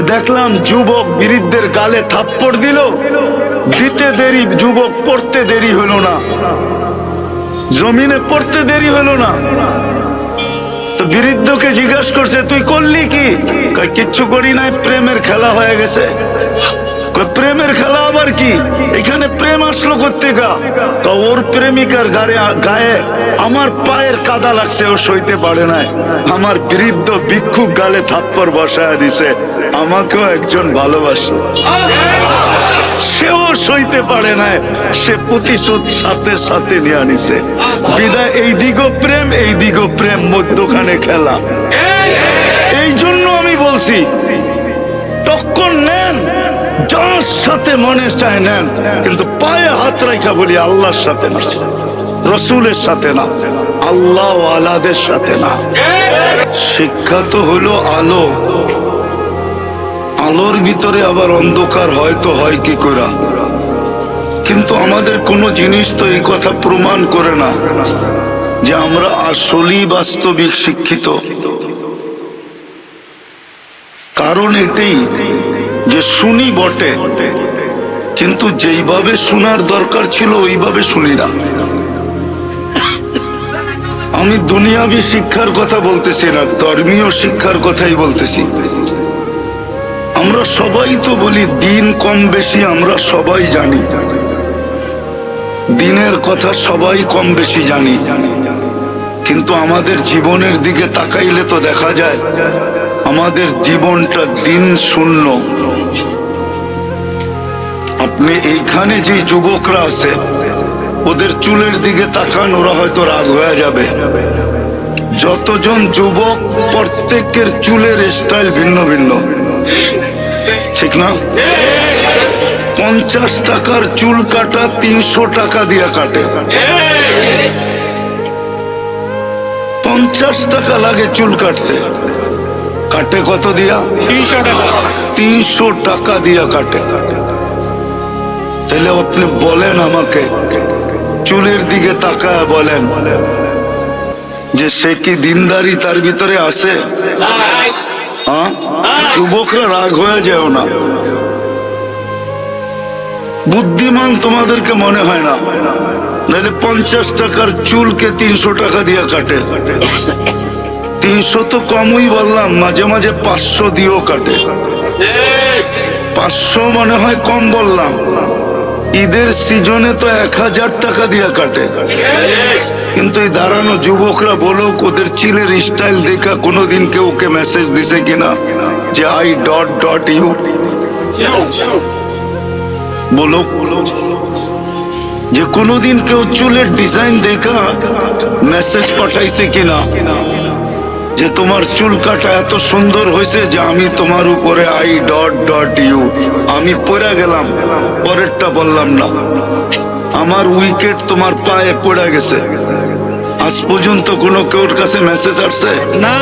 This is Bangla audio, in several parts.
যে দেখলাম যুবক বৃদ্ধের গালে থাপ্পড় দিল। দিতে দেরি, যুবক পড়তে দেরি হলো না। জমিনে পড়তে দেরি হলো না। তো বিরুদ্ধকে জিজ্ঞাসা করছে, তুই করলি কি? কিচ্ছু করি নাই, প্রেমের খেলা হয়ে গেছে। প্রেমের খেলা আবার কি? এখানে প্রেম আসলো কোথেকা কয়, ওর প্রেমিকার গায়ে গায়ে আমার পায়ের কাদা লাগছে ও সইতে পারে নাই। আমার বৃদ্ধ ভিক্ষুক গালে থাপ্পড় বসায় দিছে আমাকেও একজন ভালোবাসে। সেও সইতে পারে নাই সে প্রতিশোধ সাথে সাথে নিয়ে আনিছে বিদায় এই দিগো প্রেম এই দিগো প্রেম মধ্যখানে খেলা। এই জন্য আমি বলছি যার সাথে মনে চায় নেন, কিন্তু পায়ে হাত রাখা বলি আল্লাহর সাথে না। রসুলের সাথে না আল্লাহ আলাদের সাথে না। শিক্ষা তো হলো আলো। আলোর ভিতরে আবার অন্ধকার হয়তো হয় কি করা? কিন্তু আমাদের কোনো জিনিস তো এই কথা প্রমাণ করে না যে আমরা আসলেই বাস্তবিক শিক্ষিত। কারণ এটাই যে শুনি বটে, কিন্তু যেইভাবে শোনার দরকার ছিল ওইভাবে শুনি না। আমি দুনিয়াবি শিক্ষার কথা বলতেছি না, ধর্মীয় শিক্ষার কথাই বলতেছি। আমরা সবাই তো বলি, দিন কম বেশি আমরা সবাই জানি। দিনের কথা সবাই কম বেশি জানি। কিন্তু আমাদের জীবনের দিকে তাকাইলে তো দেখা যায়, আমাদের জীবনটা দিন শূন্য। আপনি এইখানে যে যুবকরা আছে, ওদের চুলের দিকে তাকান, ওরা হয়তো রাগ হয়ে যাবে। যতজন যুবক প্রত্যেকের চুলের স্টাইল ভিন্ন ভিন্ন। ঠিক না? পঞ্চাশ টাকার চুল কাটা তিনশো টাকা দিয়া কাটে। পঞ্চাশ টাকা লাগে চুল কাটতে। কাটে কত দিয়া? তিনশো টাকা দিয়া কাটে। তাহলে আপনি বলেন আমাকে, চুলের দিকে তাকায় বলেন যে সে কি দিনদারি তার ভিতরে হ্যাঁ যুবকরা রাগ হয়ে যাও না। বুদ্ধিমান তোমাদেরকে মনে হয় না? নাহলে পঞ্চাশ টাকার চুলকে তিনশো টাকা দিয়ে কাটে। তিনশো তো কমই বললাম, মাঝে মাঝে পাঁচশো দিয়েও কাটে। পাঁচশো মনে হয় কম বললাম। ঈদের সিজনে তো এক হাজার টাকা দিয়ে কাটে। কিন্তু এই দাঁড়ানো যুবকরা বলো ওদের চিলের স্টাইল দেখা কোনোদিন কেউ ওকে মেসেজ দিছে কিনা? যে আই ডট ডট ইউ। বলো যে কোনোদিন কেউ চুলের ডিজাইন দেখা মেসেজ পাঠাইছে কিনা? যে তোমার চুল কাটা এত সুন্দর হয়েছে যে আমি তোমার উপরে আই ডট ডট ইউ। আমি পড়ে গেলাম পরেরটা বললাম না। আমার উইকেট তোমার পায়ে পড়ে গেছে। আজ পর্যন্ত কোনো কেউর কাছে মেসেজ আসছে? না।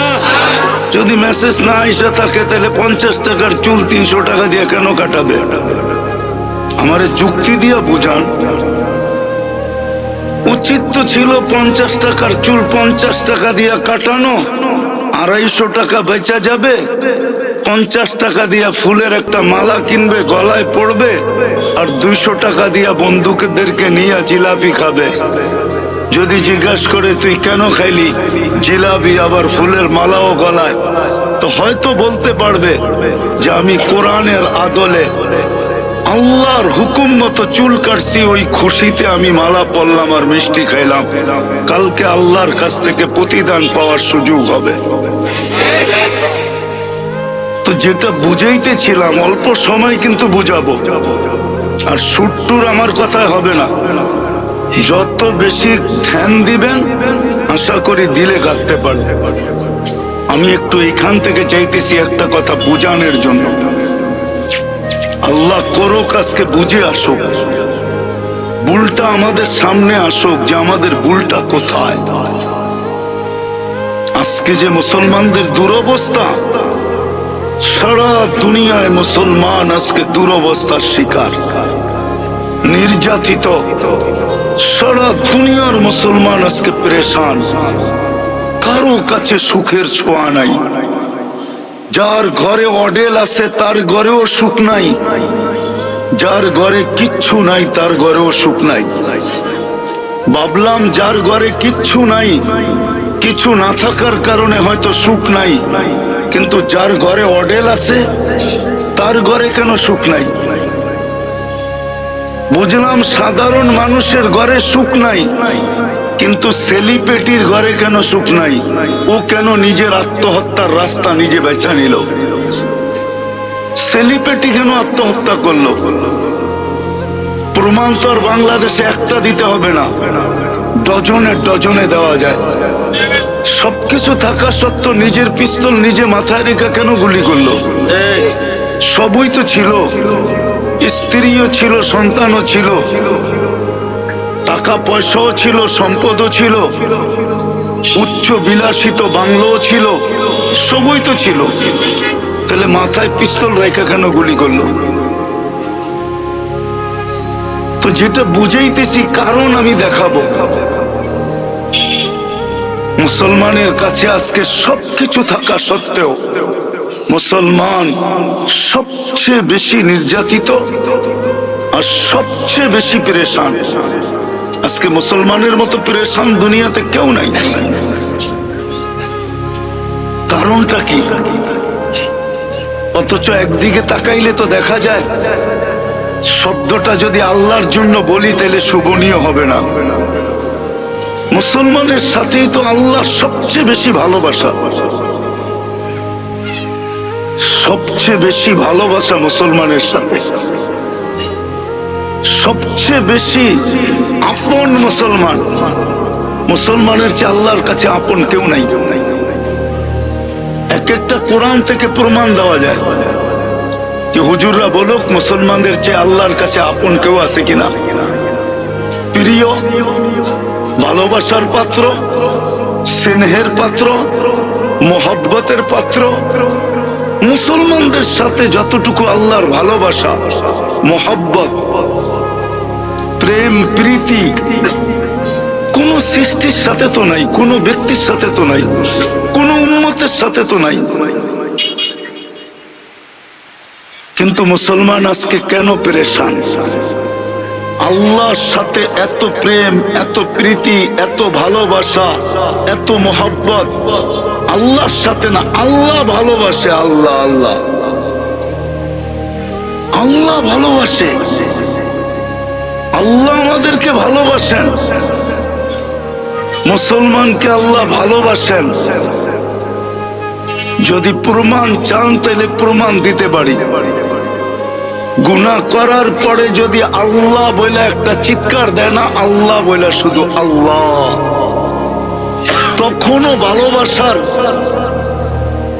যদি মেসেজ না এসে থাকে তাহলে পঞ্চাশ টাকার চুল তিনশো টাকা দিয়ে কেন কাটাবে? আমারে যুক্তি দিয়ে বুঝান। উচিত তো ছিল পঞ্চাশ টাকার চুল পঞ্চাশ টাকা দিয়ে কাটানো। আড়াইশো টাকা বেচা যাবে? পঞ্চাশ টাকা দিয়া ফুলের একটা মালা কিনবে, গলায় পড়বে, আর দুইশো টাকা দিয়া বন্ধুকদেরকে নিয়ে জিলাপি খাবে। যদি জিজ্ঞাস করে, তুই কেন খাইলি? জিলাপি আবার ফুলের মালাও গলায়। তো হয়তো বলতে পারবে যে আমি কোরআনের আদলে আল্লাহর হুকুম মতো চুল কাটছি, ওই খুশিতে আমি মালা পরলাম আর মিষ্টি খাইলাম। কালকে আল্লাহর কাছ থেকে প্রতিদান পাওয়ার সুযোগ হবে। তো যেটা বুঝাইতেছিলাম, অল্প সময় কিন্তু বুঝাবো। আর সুট্টুর আমার কথায় হবে না। যত বেশি ধ্যান দিবেন, আশা করি দিলে গাঁথতে পারবে। আমি একটু এখান থেকে চাইতেছি একটা কথা বুঝানোর জন্য। আল্লাহ করো কাজকে বুঝে আসুক। ভুলটা আমাদের সামনে আসুক যে আমাদের ভুলটা কোথায়। আজকে যে মুসলমানদের দুরবস্থা, সারা দুনিয়ায় মুসলমান আজকে দুরবস্থার শিকার। নির্যাতিত, সারা দুনিয়ার মুসলমান আজকে পরেশান। কারও কাছে সুখের ছোঁয়া নাই। যার ঘরে অডেল আছে, তার ঘরেও সুখ নাই। যার ঘরে কিচ্ছু নাই, তার ঘরেও সুখ নাই। ভাবলাম যার ঘরে কিচ্ছু নাই, কিছু না থাকার কারণে হয়তো সুখ নাই। কিন্তু যার ঘরে অডেল আছে, তার ঘরে কেন সুখ নাই? বুঝলাম সাধারণ মানুষের ঘরে সুখ নাই। কিন্তু সেলিপেটির ঘরে কেন সুখ নাই? ও কেন নিজের আত্মহত্যার রাস্তা নিজে বেছা নিল? সেলিপেটি কেন আত্মহত্যা করল? প্রমাণ তো আর বাংলাদেশে একটা দিতে হবে না। ডজনে ডজনে দেওয়া যায়। সবকিছু থাকা সত্ত্বেও নিজের পিস্তল নিজে মাথায় রেখা কেন গুলি করল? সবই তো ছিল। স্ত্রীও ছিল, সন্তানও ছিল। টাকা পয়সাও ছিল, সম্পদও ছিল। উচ্চ বিলাসিত বাংলোও ছিল সবই তো ছিল। তাহলে মাথায় পিস্তল রেখা কেন গুলি করল? তো যেটা বুঝাইতেছি, কারণ আমি দেখাবো। মুসলমানের কাছে আজকে সবকিছু থাকা সত্ত্বেও মুসলমান সবচেয়ে বেশি নির্যাতিত আর সবচেয়ে বেশি পেরেশান। আজকে মুসলমানের মতো পেরেশান দুনিয়াতে কেউ নাই। কারণটা কি? অথচ একদিকে তাকাইলে তো দেখা যায়, শব্দটা যদি আল্লাহর জন্য বলি তাহলে শুভনীয় হবে না। মুসলমানের সাথেই তো আল্লাহ সবচেয়ে বেশি ভালোবাসা। সবচেয়ে বেশি ভালোবাসা মুসলমানের সাথে। সবচেয়ে বেশি আপন মুসলমান। মুসলমানের চেয়ে আল্লাহর কাছে আপন কেউ নাই। এক একটা কোরআন থেকে প্রমাণ দেওয়া যায় যে হুজুররা বলুক, মুসলমানদের চেয়ে আল্লাহর কাছে আপন কেউ আছে কিনা। প্রিয়, ভালোবাসার পাত্র, স্নেহের পাত্র, মোহব্বতের পাত্র মুসলমানদের সাথে যতটুকু আল্লাহর ভালোবাসা, মোহব্বত, প্রেম, প্রীতি, কোন সৃষ্টির সাথে তো নাই, কোন ব্যক্তির সাথে তো নাই, কোন উন্মতের সাথে তো নাই। কিন্তু মুসলমান আজকে কেন পেরেশান? আল্লাহর সাথে এত প্রেম, এত প্রীতি, এত ভালোবাসা, এত মোহাব্বত আল্লাহর সাথে না, আল্লাহ ভালোবাসে, আল্লাহ আল্লাহ। আল্লাহ ভালোবাসে। আল্লাহ আমাদেরকে ভালোবাসেন। মুসলমানকে আল্লাহ ভালোবাসেন। যদি প্রমাণ চান তাহলে প্রমাণ দিতে পারি। গুণা করার পরে যদি আল্লাহ বলে একটা চিৎকার দেয় না, আল্লাহ বলে শুধু আল্লাহ। তখনও ভালোবাসার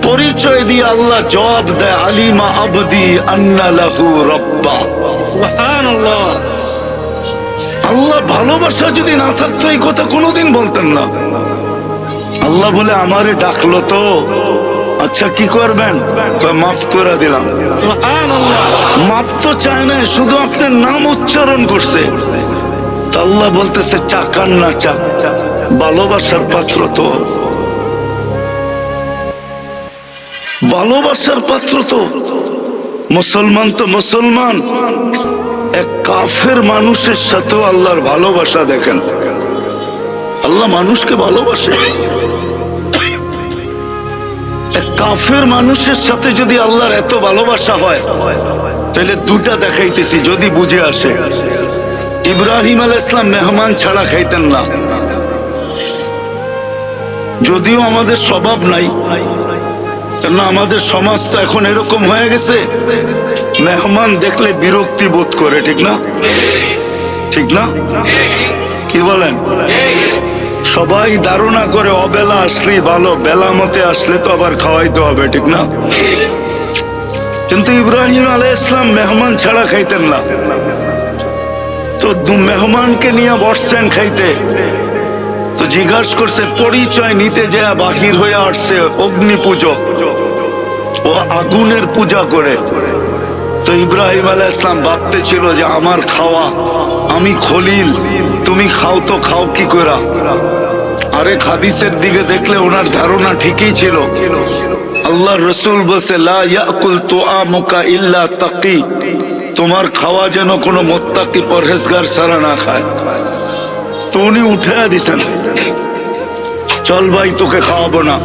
পরিচয় দিয়ে আল্লাহ জবাব দেয় আলিমা আবদি আন্না লাহু রব্বা। আল্লাহ ভালোবাসা যদি না থাকতো এই কথা কোনোদিন বলতেন না। আল্লাহ বলে আমারে ডাকলো তো। আচ্ছা কি করবেন? মাফ করে দিলাম। মাফ তো চায় না শুধু আপনার নাম উচ্চারণ করছে। তা আল্লাহ বলতেছে চাকান না চাক ভালোবাসার পাত্র তো। ভালোবাসার পাত্র তো। মুসলমান তো মুসলমান। এক কাফের মানুষের সাথেও আল্লাহর ভালোবাসা দেখেন। আল্লাহ মানুষকে ভালোবাসে। এক কাফের মানুষের সাথে যদি আল্লাহর এত ভালোবাসা হয়, তাহলে দুটা দেখাইতেছি যদি বুঝে আসে। ইব্রাহিম আল ইসলাম মেহমান ছাড়া খাইতেন না। যদিও আমাদের স্বভাব নাই, কেননা আমাদের সমাজ তো এখন এরকম হয়ে গেছে, মেহমান দেখলে বিরক্তি বোধ করে, ঠিক না? ঠিক না? কি বলেন? সবাই ধারণা করে অবেলা আসলেই ভালো, বেলা মতে আসলে তো আবার খাওয়াইতে হবে, ঠিক না? কিন্তু ইব্রাহিম আলাই ইসলাম মেহমান ছাড়া খাইতেন না। তো মেহমানকে নিয়ে বসছেন খাইতে। তো জিজ্ঞাসা করছে, পরিচয় নিতে যায় বাহির হয়ে আসছে অগ্নি পূজক। ও আগুনের পূজা করে। তো ইব্রাহিম আলাহ ইসলাম ভাবতে ছিল যে, আমার খাওয়া, আমি খলিল, তুমি খাও তো খাও কি করা আরে খাদিসের দিকে দেখলে ওনার ধারণা ঠিকই ছিল। আল্লাহ রসুল বসে তোমার খাওয়া যেন কোনো মোত্তাকি পরহেজগার সারা না খায়। তো উঠে দিছেন। চল ভাই, তোকে খাওয়াবো না।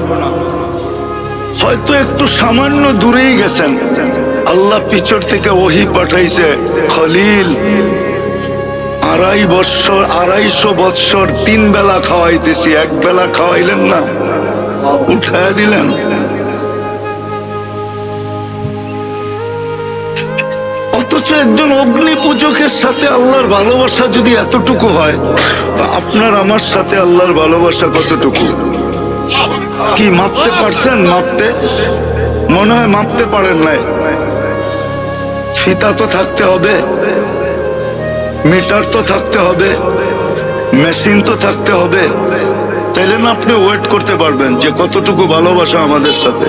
হয়তো একটু সামান্য দূরেই গেছেন। আল্লাহ পিছর থেকে ওহি পাঠাইছে, খলিল, আড়াই বৎসর, আড়াইশো বৎসর তিন বেলা খাওয়াইতেছি, এক বেলা খাওয়াইলেন না? উঠায় দিলেন? অথচ একজন অগ্নি পূজকের সাথে আল্লাহর ভালোবাসা যদি এতটুকু হয়, তা আপনার আমার সাথে আল্লাহর ভালোবাসা কতটুকু? কি মাপতে পারছেন? মাপতে? মনে হয় মাপতে পারেন নাই। ফিতা তো থাকতে হবে, মিটার তো থাকতে হবে, মেশিন তো থাকতে হবে। তাইলে না আপনি ওয়েট করতে পারবেন যে কতটুকু ভালোবাসা আমাদের সাথে।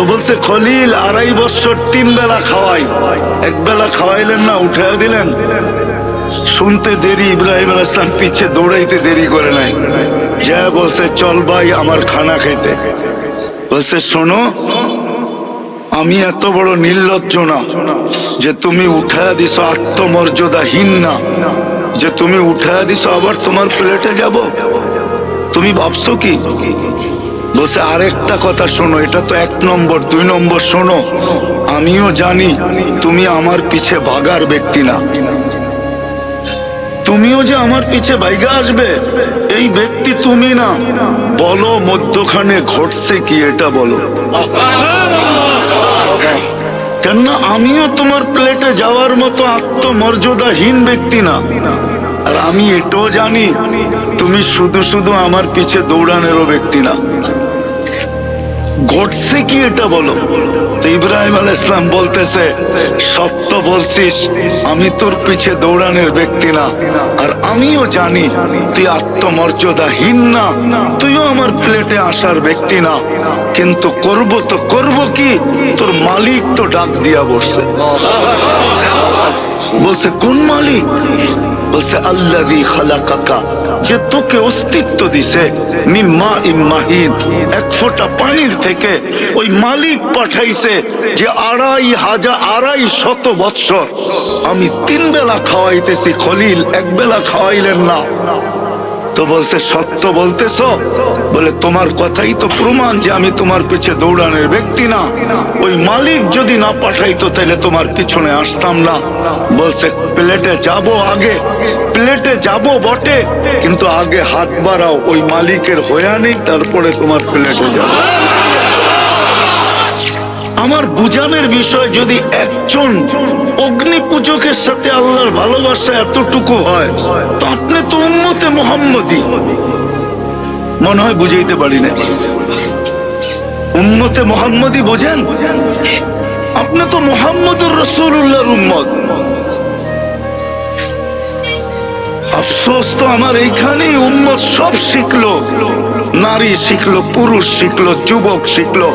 তো বলছে, খলিল, আড়াই বছর তিন বেলা খাওয়াই। এক বেলা খাওয়াইলেন না উঠে দিলেন। শুনতে দেরি, ইব্রাহিম আল ইসলাম পিছে দৌড়াইতে দেরি করে নাই। যা বলছে, চল ভাই, আমার খানা খাইতে। বলছে, শোনো, আমি এত বড় নির্লজ্জ না যে তুমি উঠায়া দিছ আত্মমর্যাদাহীন না। যে তুমি উঠায়া দিছ আবার তোমার প্লেটে যাব? তুমি ভাবছ কি? বলছে, আরেকটা কথা শোনো, এটা তো এক নম্বর, দুই নম্বর শোনো। আমিও জানি তুমি আমার পিছে ভাগার ব্যক্তি না। তুমিও যে আমার পিছে বাইগা আসবে, এই ব্যক্তি তুমি না। বলো, মধ্যখানে ঘটছে কি এটা বলো। কেননা আমিও তোমার প্লেটে যাওয়ার মতো আত্মমর্যাদাহীন ব্যক্তি না। আর আমি এটাও জানি, তুমি শুধু শুধু আমার পিছে দৌড়ানেরও ব্যক্তি না। ঘটছে কি এটা বলো? ইব্রাহিম আল ইসলাম বলতেছে, সত্য বলছিস, আমি তোর পিছে দৌড়ানোর ব্যক্তি না, আর আমিও জানি তুই আত্মমর্যাদাহীন না, তুইও আমার প্লেটে আসার ব্যক্তি না, কিন্তু করব তো করব কি, তোর মালিক তো ডাক দিয়া বসছে। বলছে, কোন মালিক? বলছে খালাকাকা, যে তোকে অস্তিত্ব দিছে ইম্মাহিন এক ফোঁটা পানির থেকে ওই মালিক পাঠাইছে যে আড়াই হাজার, আড়াই শত বৎসর আমি তিন বেলা খাওয়াইতেছি, খলিল, এক বেলা খাওয়াইলেন না। তো বলছে, সত্য বলতেছ? বলে, তোমার কথাই তো প্রমাণ যে আমি তোমার পিছে দৌড়ানোর ব্যক্তি না। ওই মালিক যদি না পাঠাইতো তাহলে তোমার পিছনে আসতাম না। বলছে, প্লেটে যাব আগে, প্লেটে যাব বটে, কিন্তু আগে হাত বাড়াও, ওই মালিকের হইয়া নেই, তারপরে তোমার প্লেটে যাব। আমার বুঝানোর বিষয়, যদি একজন অগ্নি পূজকের সাথে আল্লাহর ভালোবাসা এতটুকু হয়, তো আপনি তো উম্মতে মোহাম্মদী মনে হয় বুঝাইতে পারি না উম্মতে মোহাম্মদী বোঝেন? আপনি তো মোহাম্মদুর রসুল্লাহর উম্মত। আফসোস তো আমার এইখানেই, উম্মত সব শিখলো। নারী শিখলো, পুরুষ শিখলো, যুবক শিখলো,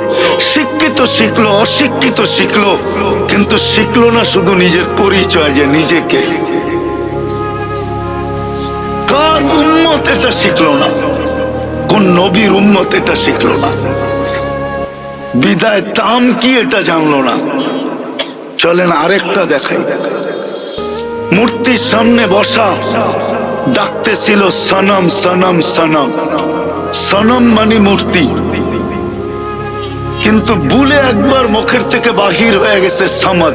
শিক্ষিত শিখলো, অশিক্ষিত শিখলো, কিন্তু শিখলো না শুধু নিজের পরিচয় যে নিজেকে। কার উম্মত এটা শিখলো না? কোন নবীর উম্মত এটা শিখলো না। বিদায় তাম কি এটা জানলো না। চলেন আরেকটা দেখাই। মূর্তির সামনে বসা, ডাকতেছিল সনম সনম সনম। সনম মানে মূর্তি। কিন্তু বুলে একবার মুখের থেকে বাহির হয়ে গেছে সামাদ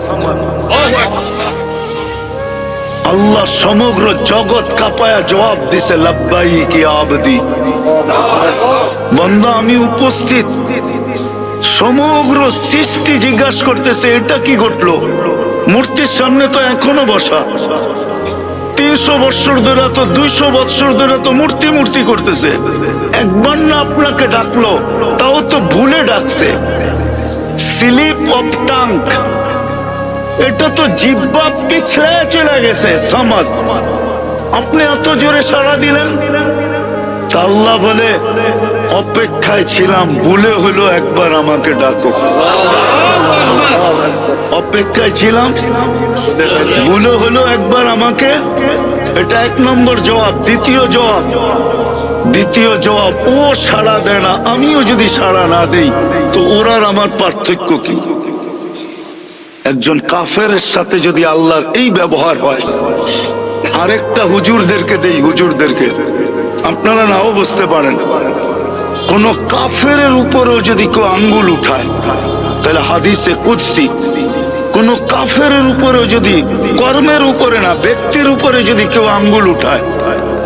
আল্লাহ সমগ্র জগৎ কাপায়া জবাব দিছে লব্বাই কি আবদি। বন্দা, আমি উপস্থিত। সমগ্র সৃষ্টি জিজ্ঞাসা করতেছে, এটা কি ঘটলো? মূর্তির সামনে তো এখনও বসা। তিনশো বৎসর ধরে তো, দুইশো বৎসর ধরে তো মূর্তি মূর্তি করতেছে। একবার না আপনাকে ডাকলো, তাও তো ভুলে ডাকছে। Slip of tongue. এটা তো জিব্বা পিছলে চলে গেছে সমাজ আপনি এত জোরে সাড়া দিলেন? আল্লাহ বলে, অপেক্ষায় ছিলাম, ভুলে হলো একবার আমাকে ডাকো। অপেক্ষায় ছিলাম, ভুলে হলো একবার আমাকে। এটা এক নম্বর জবাব, দ্বিতীয় জবাব। দ্বিতীয় জবাব, ও সাড়া দেয় না, আমিও যদি সাড়া না দেই, তো ওরার আমার পার্থক্য কি? একজন কাফের সাথে যদি আল্লাহর এই ব্যবহার হয়, আরেকটা হুজুরদেরকে দেই, হুজুরদেরকে। আপনারা নাও বুঝতে পারেন। কোন কাফের উপরেও যদি কেউ আঙ্গুল উঠায়, তাহলে হাদিসে কুৎসি কোন কাফের উপরেও যদি, কর্মের উপরে না, ব্যক্তির উপরে যদি কেউ আঙ্গুল উঠায়,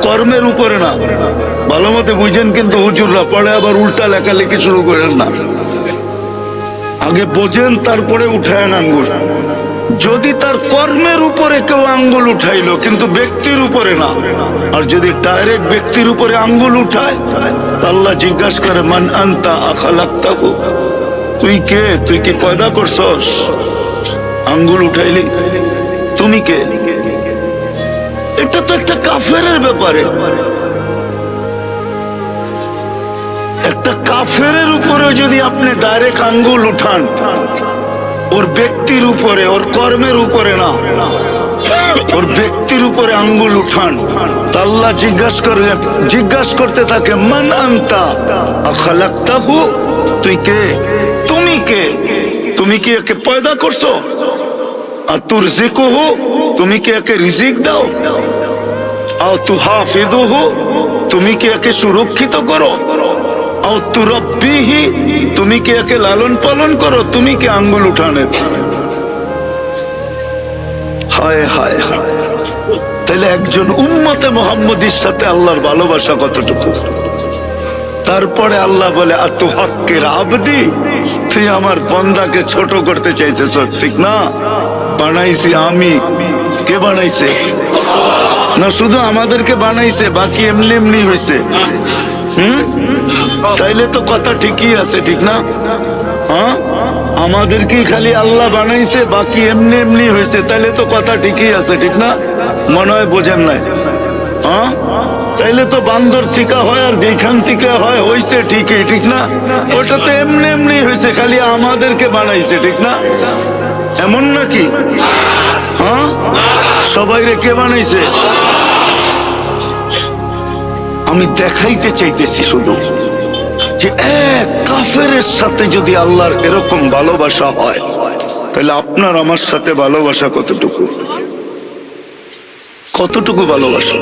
কর্মের উপরে না। ভালো মতে বুঝেন কিন্তু হুজুররা, পরে আবার উল্টা লেখালেখি শুরু করেন না। আগে বোঝেন, তারপরে উঠায় আঙ্গুল। যদি তার কর্মের উপরে কেউ আঙ্গুল উঠাইলো, কিন্তু ব্যক্তির উপরে না, আর যদি ডাইরেক্ট ব্যক্তির উপরে আঙ্গুল উঠায়, তা আল্লাহ জিজ্ঞাসা করে, মান আনতা আখালাক্তাহু? তুই কে? তুই কি পয়দা করছস? আঙ্গুল উঠাইলি। তুমি কে? এটা তো একটা কাফের ব্যাপারে। একটা কাফের উপরে যদি আপনি ডাইরেক্ট আঙ্গুল উঠান, ওর ব্যক্তির উপরে, ওর কর্মের উপরে না, ওর ব্যক্তির উপরে আঙ্গুল উঠান। তা আল্লাহ জিজ্ঞাসা করে জিজ্ঞাসা করতে থাকে, মান আনতা? আখালাক্তাহু? তুই কে? তুমি কে? তুমি কি একে পয়দা করছ? আর তুর জিকুহু তুমি কি একে রিজিক দাও? আও তু হাফিদুহু তুমি কি একে সুরক্ষিত করো? তু তুমি কি একে লালন পালন করো? তুমি কি আঙ্গুল উঠানের হায় হায় তাহলে একজন উম্মতে মোহাম্মদীর সাথে আল্লাহর ভালোবাসা কতটুকু? তারপরে আল্লাহ বলে আর তু হকের আবদি, তুই আমার বন্দাকে ছোট করতে চাইতেছ, ঠিক না? বানাইছি আমি। কে বানাইছে? না, শুধু আমাদেরকে বানাইছে, বাকি এমনি এমনি হয়েছে হুম? তাইলে তো কথা ঠিকই আছে, ঠিক না? হ্যাঁ? আমাদেরকে খালি আল্লাহ বানাইছে, বাকি এমনি এমনি হয়েছে, তাইলে তো কথা ঠিকই আছে, ঠিক না? মনে হয় বোঝেন নাই। হ্যাঁ? তাইলে তো বান্দর থিকা হয় আর যেখান থেকে হয়, হইছে ঠিকই, ঠিক না? ওটা তো এমনি এমনি হয়েছে, খালি আমাদেরকে বানাইছে, ঠিক না? এমন নাকি? হ্যাঁ? সবাই রে কে বানাইছে? আমি দেখাইতে চাইতেছি শুধু যে এক কাফের সাথে যদি আল্লাহর এরকম ভালোবাসা হয়, তাহলে আপনার আমার সাথে ভালোবাসা কতটুকু? কতটুকু ভালোবাসা?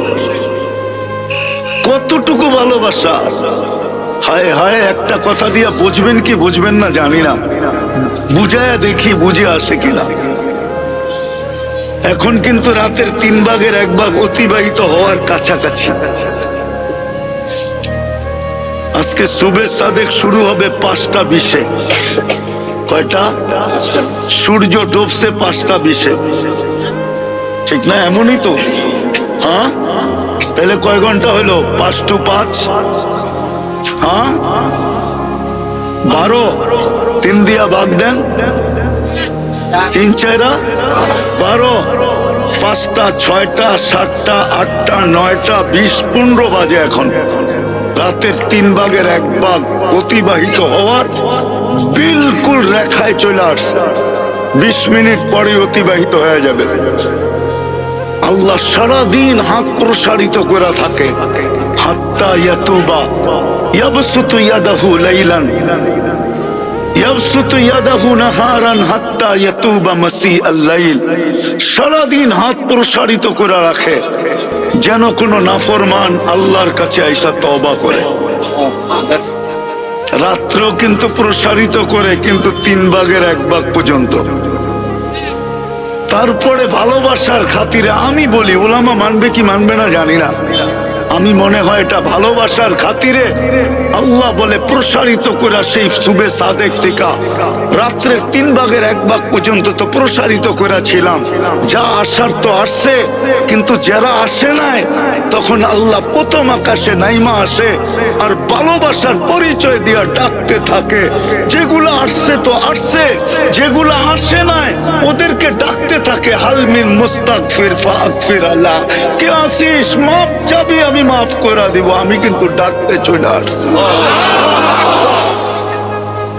কতটুকু ভালোবাসা? হায় হায়, একটা কথা দিয়া বুঝবেন কি বুঝবেন না জানি না। বুঝায় দেখি বুঝে আসে কিনা এখন কিন্তু রাতের তিন ভাগের এক ভাগ অতিবাহিত হওয়ার কাছাকাছি। আজকে শুভে সাদেক শুরু হবে পাঁচটা বিশে। কয়টা? সূর্য ডুবছে পাঁচটা বিশে। ঠিক না? এমনই তো। হ্যাঁ? তাহলে কয় ঘণ্টা হলো? পাঁচ টু পাঁচ? হ্যাঁ? বারো? তিন দিয়া ভাগ দেন। তিন চারা বারো? পাঁচটা, ছয়টা, সাতটা, আটটা, নয়টা, বিশ, পনেরো বাজে এখন। রাতের তিন ভাগের এক ভাগ অতিবাহিত হওয়ার বিলকুল রেখায় চলে আসছে। বিশ মিনিট পরে অতিবাহিত হয়ে যাবে। আল্লাহ সারাদিন হাত প্রসারিত করে থাকে। হাত্তা ইয়াতুবা, ইয়াবসুতু ইয়াদাহু লাইলান, ইয়াবসুতু ইয়াদাহু নাহারান হাত্তা ইয়াতুবা মাসি আল-লাইল সারাদিন হাত প্রসারিত করে রাখে। যেন কোনো নাফরমান আল্লাহর কাছে আইসা তবা করে। রাত্র কিন্তু প্রসারিত করে কিন্তু তিন ভাগের এক ভাগ পর্যন্ত। তারপরে ভালোবাসার খাতিরে আমি বলি, ওলামা মানবে কি মানবে না জানি না। আমি মনে হয় এটা ভালোবাসার খাতিরে আল্লাহ বলে প্রসারিত করে সেই শুভে সাদেক থেকে রাত্রের তিন ভাগের এক ভাগ পর্যন্ত তো প্রসারিত করে ছিলাম যা আসার তো আসছে কিন্তু যারা আসে নাই, তখন আল্লাহ প্রথম আকাশে নাইমা আসে আর ভালোবাসার পরিচয় দিয়া ডাকতে থাকে। যেগুলো আসছে তো আসছে, যেগুলো আসে নাই, ওদেরকে ডাকতে থাকে হালমিন মুস্তাক ফির ফির আল্লাহ। কে আসিস মাপ চাবি আমি মাফ করে দিব আমি কিন্তু ডাকতে চলে আসছি।